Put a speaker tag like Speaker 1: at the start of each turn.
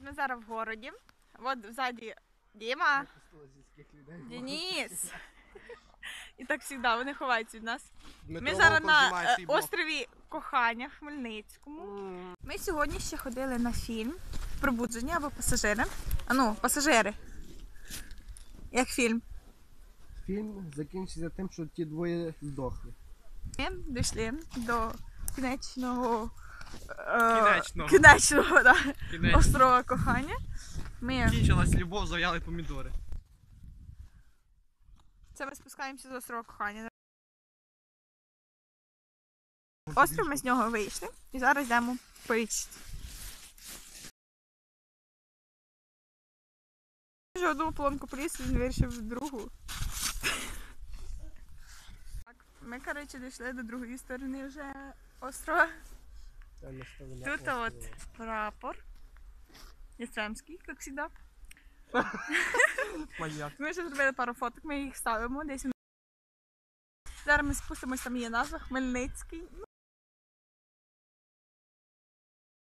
Speaker 1: Ми зараз в городі. От ззаді Діма, Денис. І так завжди вони ховаються від нас. Ми зараз на е, острові Кохання в Хмельницькому. Ми сьогодні ще ходили на фільм Пробудження або пасажири. А ну, пасажири. Як фільм.
Speaker 2: Фільм закінчиться тим, що ті двоє здохли.
Speaker 1: Ми дійшли до кінечного.
Speaker 3: Кінечного.
Speaker 1: кінечного да,
Speaker 3: Кінець.
Speaker 1: острова Кохання. Ми,
Speaker 3: Кінчилась любов, зав'яли помідори.
Speaker 1: це ми спускаємося з острова Кохання. Острів ми з нього вийшли і зараз йдемо по річці. Вже одну поломку поліз, він вирішив другу. Так, ми, коротше, дійшли до другої сторони вже острова. Тут от прапор. Єстремський, як завжди. Ми вже зробили пару фоток, ми їх ставимо десь. Зараз ми спустимося, там є назва Хмельницький.